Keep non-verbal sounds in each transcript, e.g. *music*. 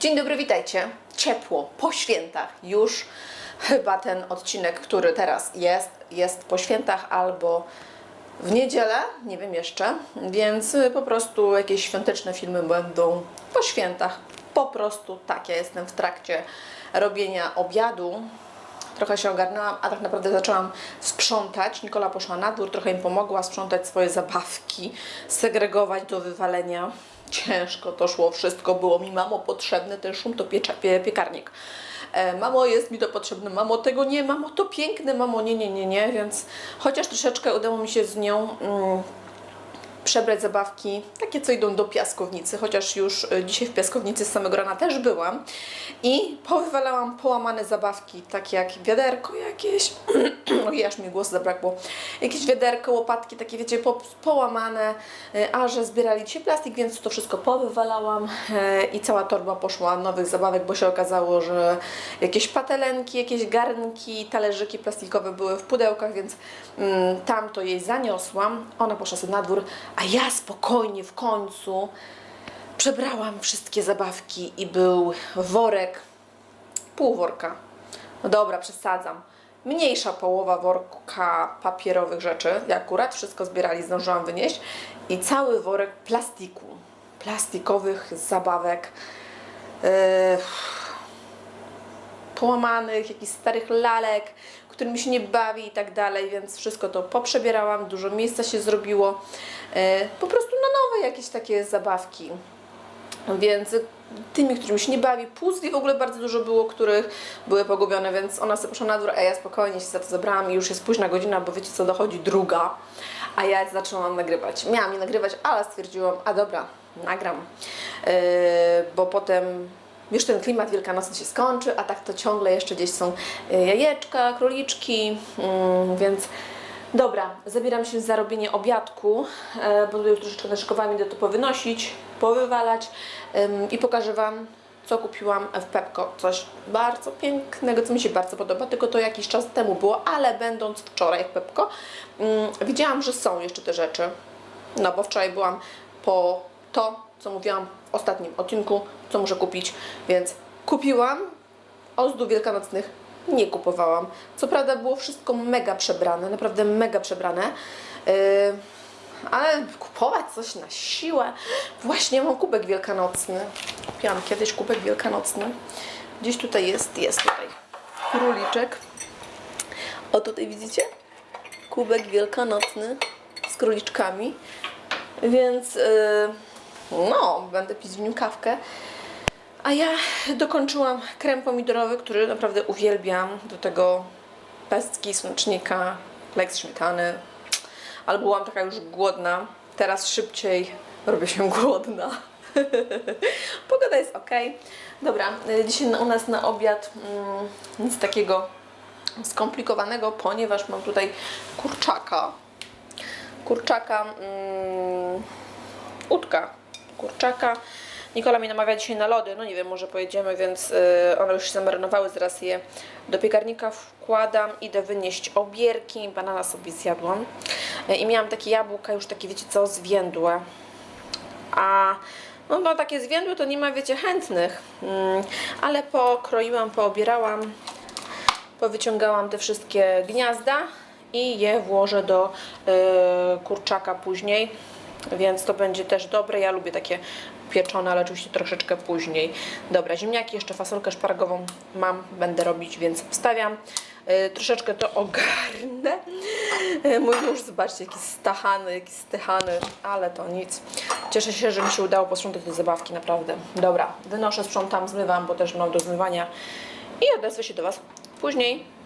Dzień dobry, witajcie. Ciepło, po świętach. Już chyba ten odcinek, który teraz jest, jest po świętach albo w niedzielę, nie wiem jeszcze, więc po prostu jakieś świąteczne filmy będą po świętach. Po prostu tak, ja jestem w trakcie robienia obiadu. Trochę się ogarnęłam, a tak naprawdę zaczęłam sprzątać. Nikola poszła na dwór, trochę im pomogła sprzątać swoje zabawki, segregować do wywalenia. Ciężko to szło, wszystko było mi, mamo, potrzebny ten szum to piecze, pie, piekarnik. E, mamo, jest mi to potrzebne, mamo, tego nie, mamo, to piękne, mamo, nie, nie, nie, nie, więc chociaż troszeczkę udało mi się z nią mm, przebrać zabawki, takie co idą do piaskownicy, chociaż już y, dzisiaj w piaskownicy z samego rana też byłam. I powywalałam połamane zabawki, takie jak wiaderko jakieś, *clears throat* ojej, aż mi głos zabrakło, jakieś wiaderko, łopatki, takie wiecie, po, połamane, y, a że zbierali dzisiaj plastik, więc to wszystko powywalałam y, i cała torba poszła nowych zabawek, bo się okazało, że jakieś patelenki, jakieś garnki, talerzyki plastikowe były w pudełkach, więc mm, tam to jej zaniosłam, ona poszła sobie na dwór, a ja spokojnie w końcu przebrałam wszystkie zabawki i był worek, pół worka. No dobra, przesadzam. Mniejsza połowa worka papierowych rzeczy. Ja akurat wszystko zbierali, zdążyłam wynieść. I cały worek plastiku. Plastikowych zabawek. Yy, połamanych, jakichś starych lalek, którymi się nie bawi i tak dalej, więc wszystko to poprzebierałam, dużo miejsca się zrobiło. E, po prostu na nowe jakieś takie zabawki. Więc tymi, którymi się nie bawi, puzli w ogóle bardzo dużo było, których były pogubione, więc ona sobie poszła na dwór, a ja spokojnie się za to zabrałam i już jest późna godzina, bo wiecie co, dochodzi druga, a ja zaczęłam nagrywać. Miałam je nagrywać, ale stwierdziłam, a dobra, nagram, yy, bo potem już ten klimat wielkanocny się skończy, a tak to ciągle jeszcze gdzieś są yy, jajeczka, króliczki, yy, więc Dobra, zabieram się za robienie obiadku, e, bo już troszeczkę naszykowałam, idę to powynosić, powywalać i pokażę Wam, co kupiłam w Pepko. Coś bardzo pięknego, co mi się bardzo podoba, tylko to jakiś czas temu było, ale będąc wczoraj w Pepko, mm, widziałam, że są jeszcze te rzeczy. No bo wczoraj byłam po to, co mówiłam w ostatnim odcinku, co muszę kupić, więc kupiłam ozdób wielkanocnych nie kupowałam. Co prawda było wszystko mega przebrane, naprawdę mega przebrane. Yy, ale kupować coś na siłę. Właśnie mam kubek wielkanocny. Kupiłam kiedyś kubek wielkanocny. Gdzieś tutaj jest, jest tutaj. Króliczek. O tutaj widzicie? Kubek wielkanocny z króliczkami. Więc yy, no, będę pić w nim kawkę. A ja dokończyłam krem pomidorowy, który naprawdę uwielbiam. Do tego pestki, słonecznika, lek śmietany. Ale byłam taka już głodna. Teraz szybciej robię się *laughs* głodna. Pogoda jest ok. Dobra, y, dzisiaj u nas na obiad mm, nic takiego skomplikowanego, ponieważ mam tutaj kurczaka. Kurczaka, mm, udka kurczaka. Nikola mi namawia dzisiaj na lody, no nie wiem, może pojedziemy, więc y, one już się zamarynowały, zaraz je do piekarnika wkładam, idę wynieść obierki, banana sobie zjadłam. Y, i miałam takie jabłka już takie, wiecie co, zwiędłe, a no, no takie zwiędłe to nie ma, wiecie, chętnych, mm, ale pokroiłam, poobierałam, powyciągałam te wszystkie gniazda i je włożę do y, kurczaka później, więc to będzie też dobre. Ja lubię takie pieczone, ale oczywiście troszeczkę później. Dobra, ziemniaki, jeszcze fasolkę szparagową mam, będę robić, więc wstawiam. Y, troszeczkę to ogarnę. Y, mój nóż, zobaczcie, jakiś stachany, jakiś stychany, ale to nic. Cieszę się, że mi się udało posprzątać te zabawki, naprawdę. Dobra, wynoszę, sprzątam, zmywam, bo też mam do zmywania i odezwę się do Was później.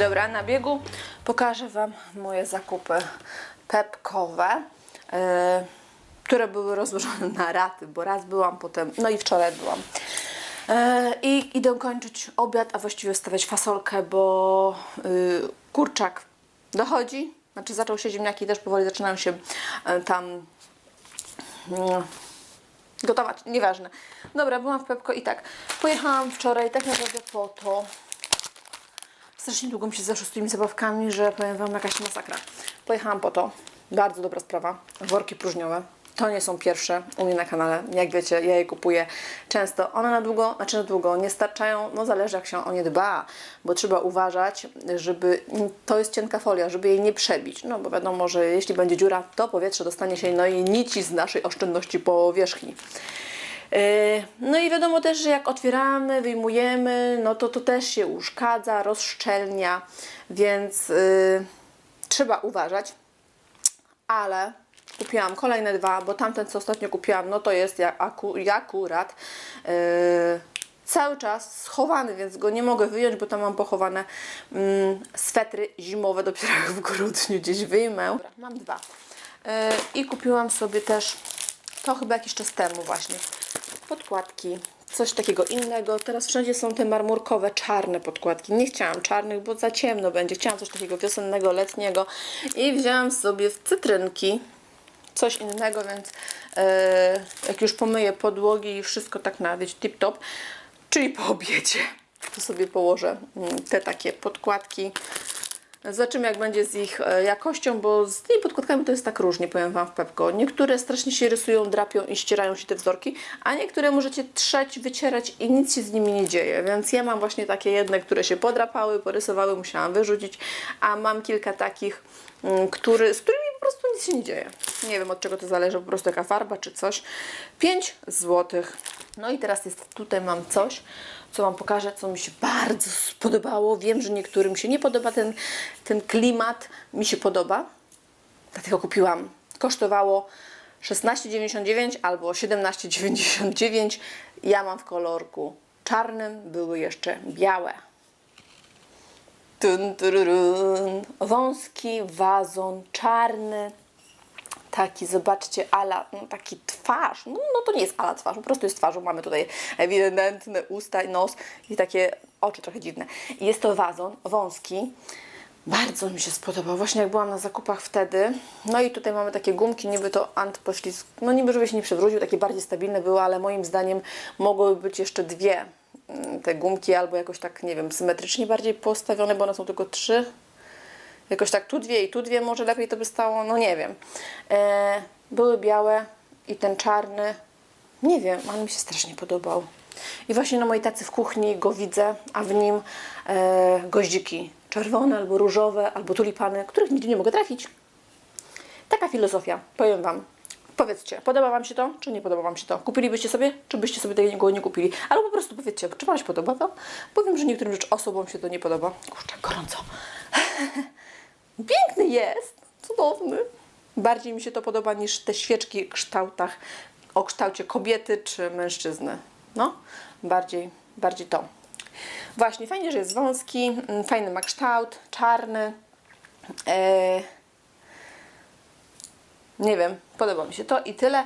Dobra, na biegu pokażę Wam moje zakupy pepkowe, yy, które były rozłożone na raty, bo raz byłam, potem, no i wczoraj byłam. E, I idę kończyć obiad, a właściwie stawiać fasolkę, bo y, kurczak dochodzi. Znaczy zaczął się ziemniaki też powoli zaczynają się e, tam mm, gotować, nieważne. Dobra, byłam w Pepko i tak. Pojechałam wczoraj tak naprawdę po to. Strasznie długo mi się zeszło z tymi zabawkami, że powiem Wam jakaś masakra. Pojechałam po to. Bardzo dobra sprawa. Worki próżniowe. To nie są pierwsze u mnie na kanale. Jak wiecie, ja je kupuję często. One na długo, znaczy na długo nie starczają, no zależy jak się o nie dba, bo trzeba uważać, żeby to jest cienka folia, żeby jej nie przebić. No bo wiadomo, że jeśli będzie dziura, to powietrze dostanie się no i nici z naszej oszczędności powierzchni. Yy, No i wiadomo też, że jak otwieramy, wyjmujemy, no to to też się uszkadza, rozszczelnia, więc yy, trzeba uważać. Ale kupiłam kolejne dwa, bo tamten, co ostatnio kupiłam, no to jest ja, aku, akurat yy, cały czas schowany, więc go nie mogę wyjąć, bo tam mam pochowane mm, swetry zimowe, dopiero w grudniu gdzieś wyjmę. Dobra, mam dwa. Yy, I kupiłam sobie też, to chyba jakiś czas temu właśnie, podkładki, coś takiego innego. Teraz wszędzie są te marmurkowe, czarne podkładki. Nie chciałam czarnych, bo za ciemno będzie. Chciałam coś takiego wiosennego, letniego i wzięłam sobie w cytrynki coś innego, więc e, jak już pomyję podłogi i wszystko tak na, wiecie, tip-top, czyli po obiedzie, to sobie położę mm, te takie podkładki. Zobaczymy, jak będzie z ich e, jakością, bo z tymi podkładkami to jest tak różnie, powiem Wam w Pepko. Niektóre strasznie się rysują, drapią i ścierają się te wzorki, a niektóre możecie trzeć, wycierać i nic się z nimi nie dzieje. Więc ja mam właśnie takie jedne, które się podrapały, porysowały, musiałam wyrzucić, a mam kilka takich, który, z którymi po prostu nic się nie dzieje. Nie wiem od czego to zależy, po prostu jaka farba czy coś. 5 zł. No i teraz jest, tutaj mam coś, co Wam pokażę, co mi się bardzo spodobało. Wiem, że niektórym się nie podoba ten, ten klimat. Mi się podoba. Dlatego kupiłam. Kosztowało 16,99 albo 17,99. Ja mam w kolorku czarnym. Były jeszcze białe. Wąski wazon czarny. Taki, zobaczcie, ala, no taki twarz. No, no to nie jest ala twarz, po prostu jest twarzą. Mamy tutaj ewidentne usta nos i takie oczy trochę dziwne. Jest to wazon wąski. Bardzo mi się spodobał. Właśnie jak byłam na zakupach wtedy. No i tutaj mamy takie gumki, niby to antypoślizg. No niby, żeby się nie przewrócił, takie bardziej stabilne były, ale moim zdaniem mogłyby być jeszcze dwie te gumki, albo jakoś tak, nie wiem, symetrycznie bardziej postawione, bo one są tylko trzy. Jakoś tak tu dwie i tu dwie, może lepiej to by stało, no nie wiem. E, były białe i ten czarny, nie wiem, ale mi się strasznie podobał. I właśnie na mojej tacy w kuchni go widzę, a w nim e, goździki czerwone albo różowe, albo tulipany, których nigdzie nie mogę trafić. Taka filozofia, powiem Wam. Powiedzcie, podoba Wam się to, czy nie podoba Wam się to? Kupilibyście sobie, czy byście sobie tego nie kupili? Albo po prostu powiedzcie, czy Wam się podoba to? Powiem, że niektórym rzecz osobom się to nie podoba. Kurczę, gorąco. *laughs* Piękny jest, cudowny. Bardziej mi się to podoba niż te świeczki w kształtach, o kształcie kobiety czy mężczyzny. No, bardziej, bardziej to. Właśnie, fajnie, że jest wąski, mm, fajny ma kształt, czarny. E, nie wiem, podoba mi się to i tyle.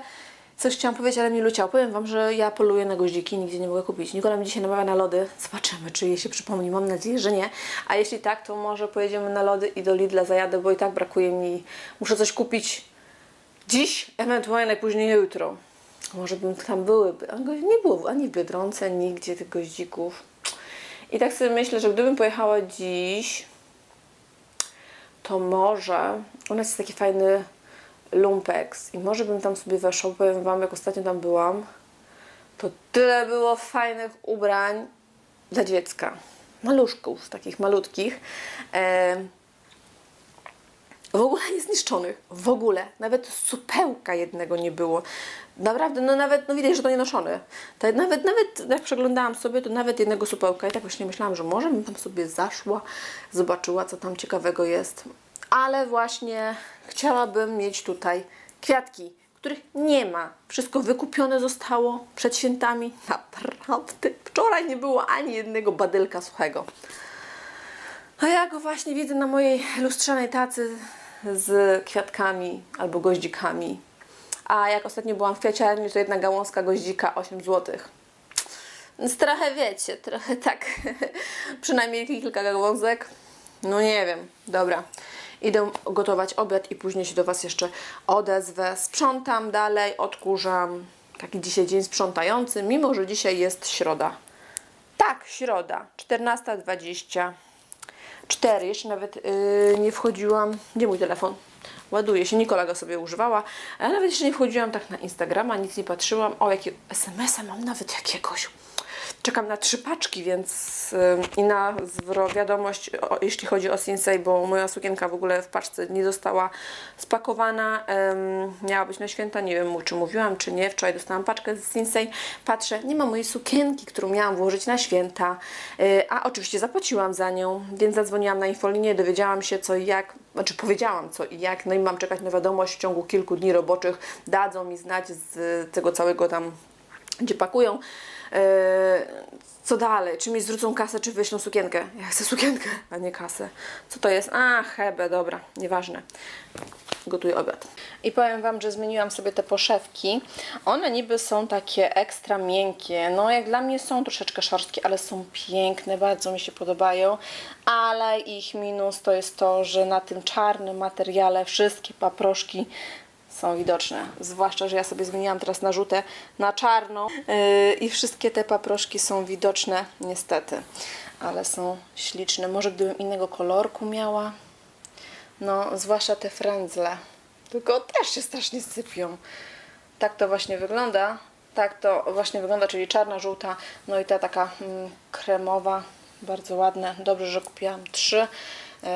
Coś chciałam powiedzieć, ale mi luciał. Powiem Wam, że ja poluję na goździki, nigdzie nie mogę kupić. Nikola mi dzisiaj namawia na lody. Zobaczymy, czy jej się przypomni. Mam nadzieję, że nie. A jeśli tak, to może pojedziemy na lody i do Lidla zajadę, bo i tak brakuje mi. Muszę coś kupić dziś, ewentualnie najpóźniej jutro. Może bym tam byłyby. Nie było ani w Biedronce, nigdzie tych goździków. I tak sobie myślę, że gdybym pojechała dziś, to może u nas jest taki fajny lumpex i może bym tam sobie weszła, powiem Wam, jak ostatnio tam byłam, to tyle było fajnych ubrań dla dziecka. Maluszków, takich malutkich. Em, w ogóle niezniszczonych. W ogóle. Nawet supełka jednego nie było. Naprawdę, no nawet, no widać, że to nie noszone. Nawet, nawet jak przeglądałam sobie, to nawet jednego supełka. I tak właśnie myślałam, że może bym tam sobie zaszła, zobaczyła, co tam ciekawego jest. Ale właśnie chciałabym mieć tutaj kwiatki, których nie ma. Wszystko wykupione zostało przed świętami. Naprawdę. Wczoraj nie było ani jednego badylka suchego. A ja go właśnie widzę na mojej lustrzanej tacy z kwiatkami albo goździkami. A jak ostatnio byłam w kwiaciarni, to jedna gałązka goździka 8 zł. Więc trochę wiecie, trochę tak. *laughs* Przynajmniej kilka gałązek. No nie wiem, dobra. Idę gotować obiad i później się do Was jeszcze odezwę. Sprzątam dalej, odkurzam. Taki dzisiaj dzień sprzątający, mimo że dzisiaj jest środa. Tak, środa, 14.20. 4, jeszcze nawet yy, nie wchodziłam. Gdzie mój telefon? Ładuje się, Nikola go sobie używała, ale nawet jeszcze nie wchodziłam tak na Instagrama, nic nie patrzyłam. O, jakie SMS-a mam nawet jakiegoś. Czekam na trzy paczki, więc yy, i na wiadomość, jeśli chodzi o Sinsei, bo moja sukienka w ogóle w paczce nie została spakowana. Miała być na święta, nie wiem czy mówiłam, czy nie. Wczoraj dostałam paczkę z Sinsei. Patrzę, nie ma mojej sukienki, którą miałam włożyć na święta. Yy, a oczywiście zapłaciłam za nią, więc zadzwoniłam na infolinię, dowiedziałam się co i jak, znaczy powiedziałam co i jak, no i mam czekać na wiadomość w ciągu kilku dni roboczych. Dadzą mi znać z tego całego tam gdzie pakują. Yy, co dalej? Czy mi zwrócą kasę, czy wyślą sukienkę? Ja chcę sukienkę, a nie kasę. Co to jest? A, hebe, dobra, nieważne. Gotuję obiad. I powiem Wam, że zmieniłam sobie te poszewki. One niby są takie ekstra miękkie. No, jak dla mnie są troszeczkę szorstkie, ale są piękne, bardzo mi się podobają. Ale ich minus to jest to, że na tym czarnym materiale wszystkie paproszki są widoczne. Zwłaszcza, że ja sobie zmieniłam teraz na żółte, na czarno yy, i wszystkie te paproszki są widoczne, niestety. Ale są śliczne. Może gdybym innego kolorku miała. No, zwłaszcza te frędzle. Tylko też się strasznie sypią. Tak to właśnie wygląda. Tak to właśnie wygląda, czyli czarna, żółta, no i ta taka mm, kremowa. Bardzo ładne. Dobrze, że kupiłam trzy. Yy,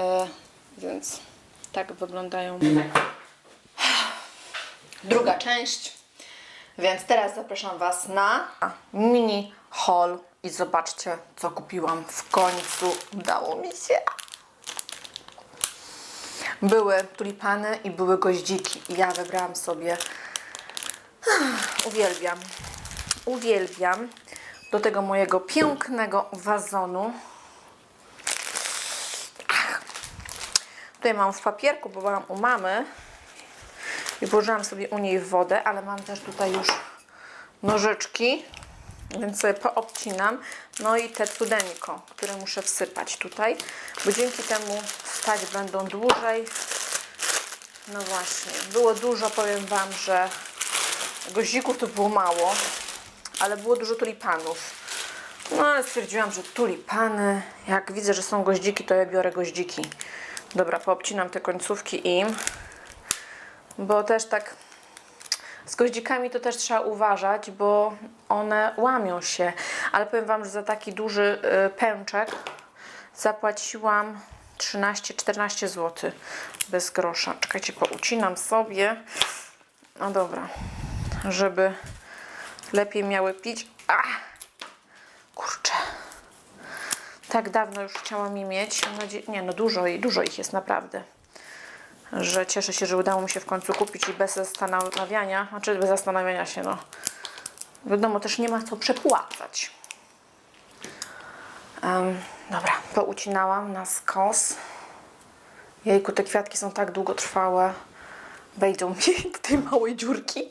więc tak wyglądają druga część. Więc teraz zapraszam Was na mini haul i zobaczcie, co kupiłam. W końcu udało mi się. Były tulipany i były goździki. I ja wybrałam sobie. *sighs* Uwielbiam. Uwielbiam. Do tego mojego pięknego wazonu. Tutaj mam w papierku, bo mam u mamy i włożyłam sobie u niej wodę, ale mam też tutaj już nożyczki, więc sobie poobcinam. No i te cudeńko, które muszę wsypać tutaj, bo dzięki temu stać będą dłużej. No właśnie, było dużo, powiem Wam, że goździków to było mało, ale było dużo tulipanów. No ale stwierdziłam, że tulipany, jak widzę, że są goździki, to ja biorę goździki. Dobra, poobcinam te końcówki im bo też tak z goździkami to też trzeba uważać, bo one łamią się. Ale powiem Wam, że za taki duży y, pęczek zapłaciłam 13-14 zł bez grosza. Czekajcie, poucinam sobie. No dobra, żeby lepiej miały pić. Ach, kurczę. Tak dawno już chciałam je mieć. Nie, no dużo, dużo ich jest naprawdę że cieszę się, że udało mi się w końcu kupić i bez zastanawiania, znaczy bez zastanawiania się, no. Wiadomo, też nie ma co przepłacać. Em, dobra, poucinałam na skos. Jejku, te kwiatki są tak długotrwałe. Wejdą *laughs* mi do tej małej dziurki.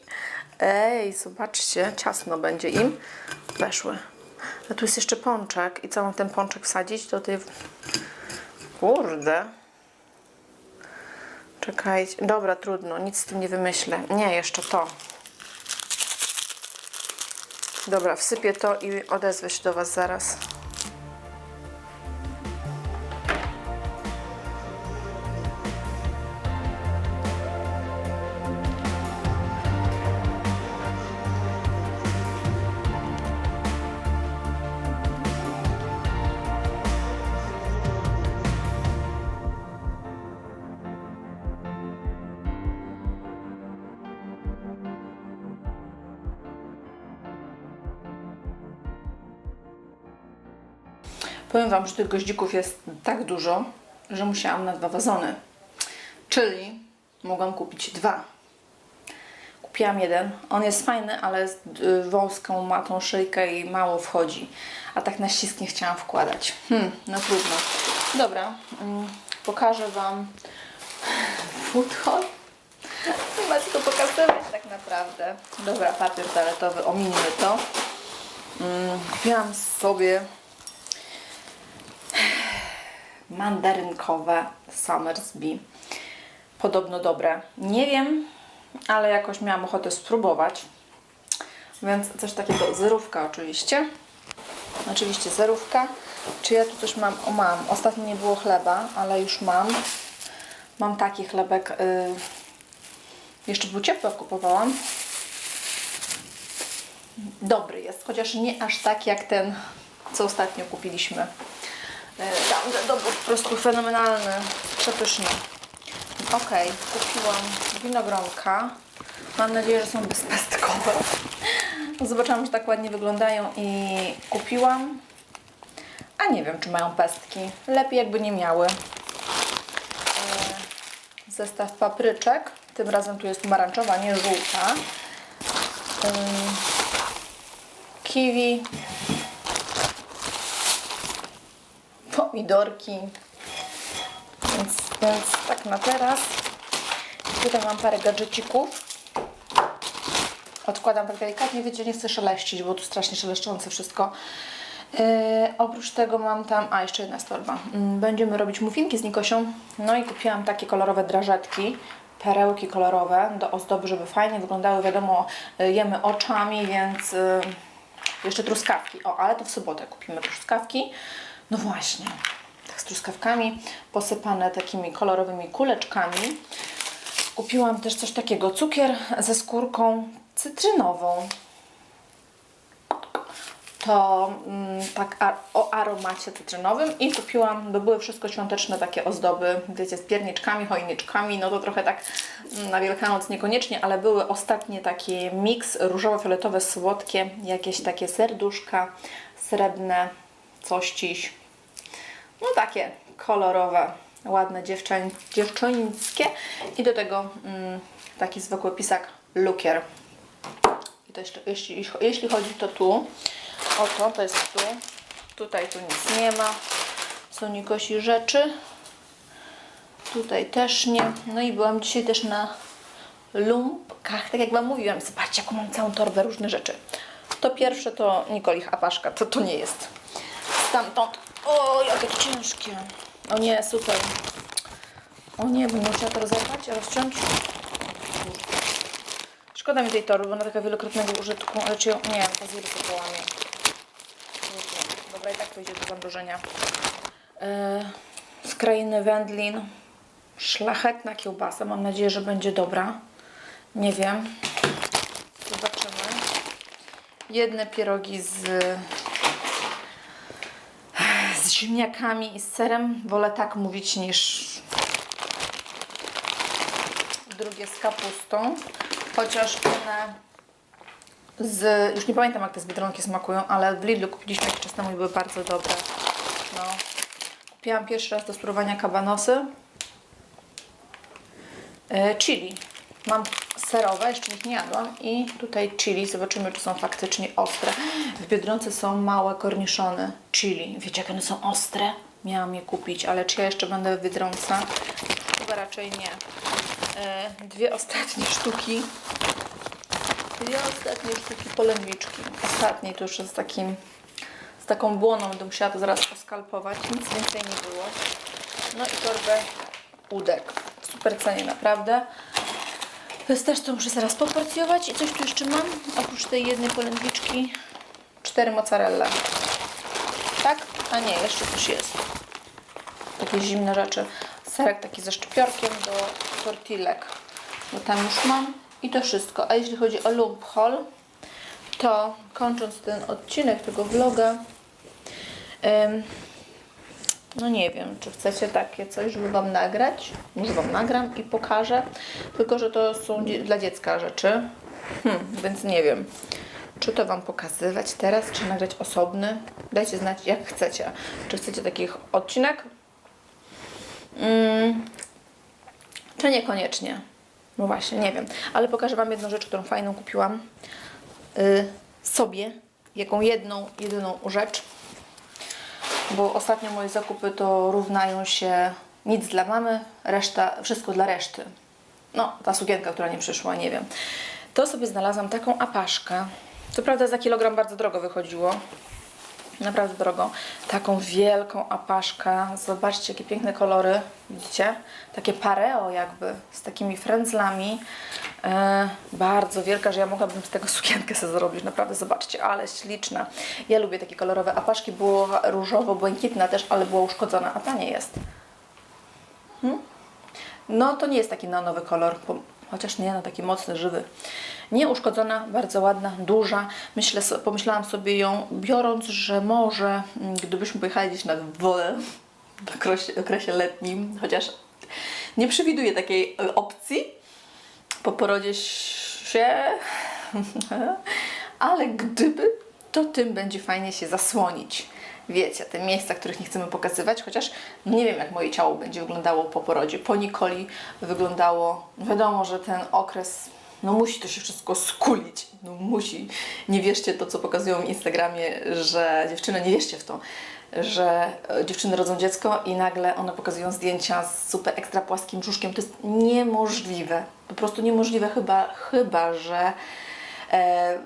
Ej, zobaczcie, ciasno będzie im. Weszły. A tu jest jeszcze pączek. I co mam ten pączek wsadzić do tej... Kurde. Czekajcie. Dobra, trudno. Nic z tym nie wymyślę. Nie, jeszcze to. Dobra, wsypię to i odezwę się do Was zaraz. Powiem Wam, że tych goździków jest tak dużo, że musiałam na dwa wazony. Czyli mogłam kupić dwa. Kupiłam jeden. On jest fajny, ale jest y, wąską, ma tą szyjkę i mało wchodzi. A tak na ścisk nie chciałam wkładać. Hmm, no trudno. Dobra, mm, pokażę Wam food. *laughs* Nie ma co pokazywać tak naprawdę. Dobra, papier toaletowy, omińmy to. Mm, kupiłam sobie mandarynkowe Summersby. Podobno dobre. Nie wiem, ale jakoś miałam ochotę spróbować. Więc coś takiego, zerówka oczywiście. Oczywiście zerówka. Czy ja tu coś mam? O, mam. Ostatnio nie było chleba, ale już mam. Mam taki chlebek. y, jeszcze był ciepły, kupowałam. Dobry jest, chociaż nie aż tak jak ten, co ostatnio kupiliśmy. Y, Tam był po prostu fenomenalny, przepyszny. Ok, kupiłam winogronka. Mam nadzieję, że są bezpestkowe. *laughs* Zobaczyłam, że tak ładnie wyglądają i kupiłam. A nie wiem, czy mają pestki. Lepiej jakby nie miały. E, Zestaw papryczek. Tym razem tu jest pomarańczowa, nie żółta. Ym, Kiwi. Pomidorki. Więc, więc tak na teraz. Tutaj mam parę gadżecików. Odkładam tak delikatnie, wiecie, nie chcę szeleścić, bo tu strasznie szeleszczące wszystko. Yy, oprócz tego mam tam, a jeszcze jedna torba. Mm, Będziemy robić muffinki z Nikosią. No i kupiłam takie kolorowe drażetki, perełki kolorowe do ozdoby, żeby fajnie wyglądały. Wiadomo, y, jemy oczami, więc y, jeszcze truskawki. O, ale to w sobotę kupimy truskawki. No właśnie, tak z truskawkami, posypane takimi kolorowymi kuleczkami. Kupiłam też coś takiego, cukier ze skórką cytrynową. To mm, tak o aromacie cytrynowym i kupiłam, bo były wszystko świąteczne takie ozdoby, wiecie, z pierniczkami, choineczkami, no to trochę tak mm, na Wielkanoc niekoniecznie, ale były ostatnie takie miks różowo-fioletowe, słodkie, jakieś takie serduszka, srebrne, coś ciś. No takie kolorowe, ładne dziewczę, dziewczyńskie i do tego mm, taki zwykły pisak lukier. I to jeszcze, jeśli, jeśli chodzi to tu, o to, to jest tu. Tutaj tu nic nie ma. Są Nikosi rzeczy. Tutaj też nie. No i byłam dzisiaj też na lumpkach, tak jak Wam mówiłam. Zobaczcie, jaką mam całą torbę różnych rzeczy. To pierwsze to Nikolich apaszka, to to nie jest. Stamtąd. O, jakie ciężkie. O nie, super. O nie, będę musiała to rozerwać, rozciąć. Szkoda mi tej torby, bo ona taka wielokrotnego użytku, ale czy ją... Nie, pazury to połamie. Dobra, i tak wyjdzie do zamrożenia. E, z krainy wędlin. Szlachetna kiełbasa. Mam nadzieję, że będzie dobra. Nie wiem. Zobaczymy. Jedne pierogi z ziemniakami i z serem. Wolę tak mówić niż drugie z kapustą. Chociaż one z, już nie pamiętam jak te z smakują, ale w Lidlu kupiliśmy jakiś czas temu i były bardzo dobre. No. Kupiłam pierwszy raz do spróbowania kabanosy. E, chili. Mam serowe, jeszcze ich nie jadłam i tutaj chili. Zobaczymy, czy są faktycznie ostre. W Biedronce są małe korniszony chili. Wiecie, jak one są ostre? Miałam je kupić, ale czy ja jeszcze będę w Biedronce? Chyba raczej nie. E, dwie ostatnie sztuki Dwie ostatnie sztuki polemiczki. Ostatniej to już z takim z taką błoną będę musiała to zaraz poskalpować. Nic więcej nie było. No i torbę udek. Super cenie naprawdę. Jest też muszę zaraz poporcjować. I coś tu jeszcze mam? Oprócz tej jednej polędwiczki cztery mozzarella. Tak? A nie, jeszcze coś jest. Takie zimne rzeczy. Serek taki ze szczypiorkiem do tortillek. Bo tam już mam. I to wszystko. A jeśli chodzi o haul, to kończąc ten odcinek tego vloga, em, no nie wiem, czy chcecie takie coś, żeby Wam nagrać. Może Wam nagram i pokażę. Tylko, że to są dla dziecka rzeczy. Hmm, więc nie wiem, czy to Wam pokazywać teraz, czy nagrać osobny. Dajcie znać, jak chcecie. Czy chcecie takich odcinek? Mm, czy niekoniecznie? No właśnie, nie wiem. Ale pokażę Wam jedną rzecz, którą fajną kupiłam y, sobie. Jaką jedną, jedyną rzecz. Bo ostatnio moje zakupy to równają się nic dla mamy, reszta, wszystko dla reszty. No, ta sukienka, która nie przyszła, nie wiem. To sobie znalazłam taką apaszkę. Co prawda za kilogram bardzo drogo wychodziło. Naprawdę drogo. Taką wielką apaszkę. Zobaczcie, jakie piękne kolory. Widzicie? Takie pareo jakby, z takimi frędzlami. E, bardzo wielka, że ja mogłabym z tego sukienkę sobie zrobić. Naprawdę, zobaczcie, ale śliczna. Ja lubię takie kolorowe apaszki. Była różowo-błękitna też, ale była uszkodzona, a ta nie jest. No to nie jest taki neonowy kolor, chociaż nie, no taki mocny, żywy. Nieuszkodzona, bardzo ładna, duża. Myślę, pomyślałam sobie ją biorąc, że może mm, gdybyśmy pojechali gdzieś nad wodę w okresie, okresie letnim, chociaż nie przewiduję takiej e, opcji po porodzie się, *laughs* ale gdyby, to tym będzie fajnie się zasłonić. Wiecie, te miejsca, których nie chcemy pokazywać, chociaż nie wiem, jak moje ciało będzie wyglądało po porodzie. Po Nikoli wyglądało, wiadomo, że ten okres, no musi to się wszystko skulić, no musi. Nie wierzcie to, co pokazują w Instagramie, że dziewczyny, nie wierzcie w to, że e, dziewczyny rodzą dziecko i nagle one pokazują zdjęcia z super ekstra płaskim brzuszkiem. To jest niemożliwe. Po prostu niemożliwe, chyba, chyba że e,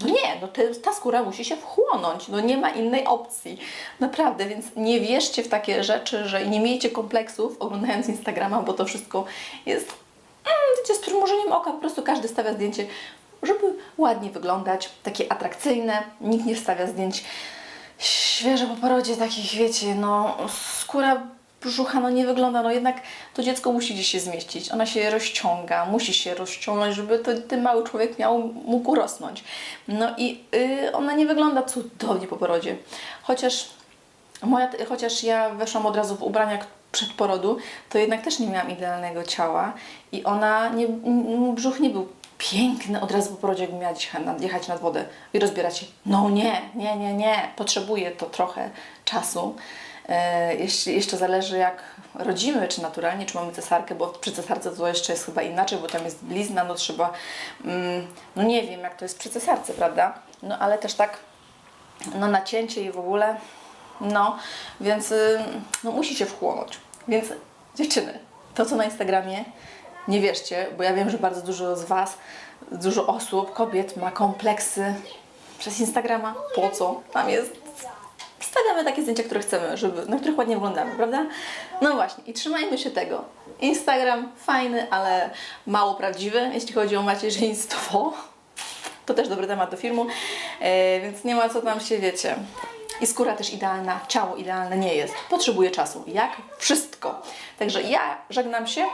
nie, no te, ta skóra musi się wchłonąć, no nie ma innej opcji. Naprawdę, więc nie wierzcie w takie rzeczy, że nie miejcie kompleksów oglądając Instagrama, bo to wszystko jest, mm, wiecie, z przymrużeniem oka, po prostu każdy stawia zdjęcie, żeby ładnie wyglądać, takie atrakcyjne, nikt nie wstawia zdjęć świeże po porodzie, takich wiecie, no skóra brzucha no nie wygląda, no jednak to dziecko musi gdzieś się zmieścić, ona się rozciąga, musi się rozciągnąć, żeby to, ten mały człowiek miał, mógł rosnąć. No i y, ona nie wygląda cudownie po porodzie, chociaż moja, chociaż ja weszłam od razu w ubrania przed porodu, to jednak też nie miałam idealnego ciała i ona, nie, brzuch nie był piękny od razu po porodzie, jakbym miała jechać nad wodę i rozbierać się. No nie, nie, nie, nie, potrzebuje to trochę czasu. E, jeśli, jeszcze zależy jak rodzimy, czy naturalnie, czy mamy cesarkę, bo przy cesarce to jeszcze jest chyba inaczej, bo tam jest blizna, no trzeba, mm, no nie wiem jak to jest przy cesarce, prawda? No ale też tak no nacięcie i w ogóle, no, więc y, no, musi się wchłonąć. Więc dziewczyny, to co na Instagramie, nie wierzcie, bo ja wiem, że bardzo dużo z Was, dużo osób, kobiet ma kompleksy przez Instagrama. Po co? Tam jest Wstawiamy takie zdjęcia, które chcemy, żeby, na których ładnie wyglądamy, prawda? No właśnie, i trzymajmy się tego. Instagram fajny, ale mało prawdziwy, jeśli chodzi o macierzyństwo. *laughs* To też dobry temat do filmu, e, więc nie ma co tam się, wiecie. I skóra też idealna, ciało idealne nie jest. Potrzebuje czasu, jak wszystko. Także ja żegnam się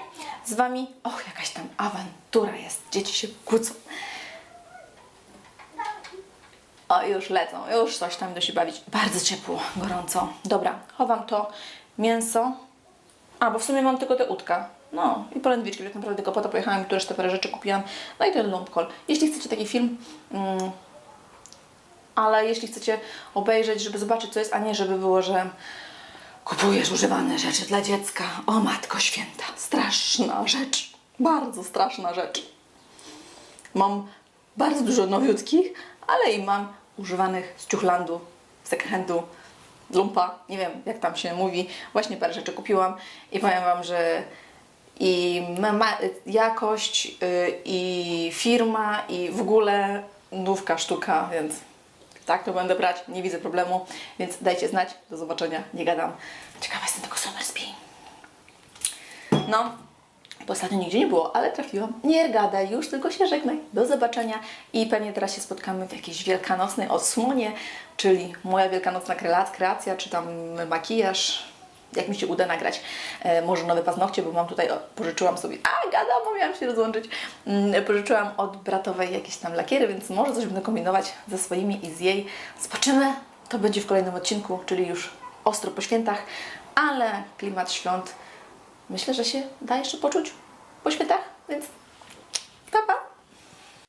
z Wami. Och, jakaś tam awantura jest. Dzieci się kłócą. O, już lecą, już coś tam do się bawić. Bardzo ciepło, gorąco. Dobra, chowam to mięso. A, bo w sumie mam tylko te udka. No i polędwiczki, tak naprawdę tylko po to pojechałam i tu resztę parę rzeczy kupiłam. No i ten lumpkol. Jeśli chcecie taki film, mm, ale jeśli chcecie obejrzeć, żeby zobaczyć co jest, a nie żeby było, że kupujesz używane rzeczy dla dziecka. O matko święta, straszna rzecz. Bardzo straszna rzecz. Mam bardzo dużo nowiutkich, ale i mam używanych z ciuchlandu, z secondhandu, lumpa, nie wiem jak tam się mówi. Właśnie parę rzeczy kupiłam i powiem Wam, że i jakość, yy, i firma, i w ogóle nówka sztuka, więc tak to będę brać, nie widzę problemu, więc dajcie znać, do zobaczenia, nie gadam. Ciekawa jestem tego Summersby. No, bo ostatnio nigdzie nie było, ale trafiłam. Nie gadaj już, tylko się żegnaj. Do zobaczenia i pewnie teraz się spotkamy w jakiejś wielkanocnej odsłonie, czyli moja wielkanocna kreacja, czy tam makijaż, jak mi się uda nagrać. E, może nowe paznokcie, bo mam tutaj, o, pożyczyłam sobie, a gadam, bo miałam się rozłączyć. Mm, pożyczyłam od bratowej jakieś tam lakiery, więc może coś będę kombinować ze swoimi i z jej. Zobaczymy, to będzie w kolejnym odcinku, czyli już ostro po świętach, ale klimat świąt myślę, że się da jeszcze poczuć po świętach, więc pa, pa.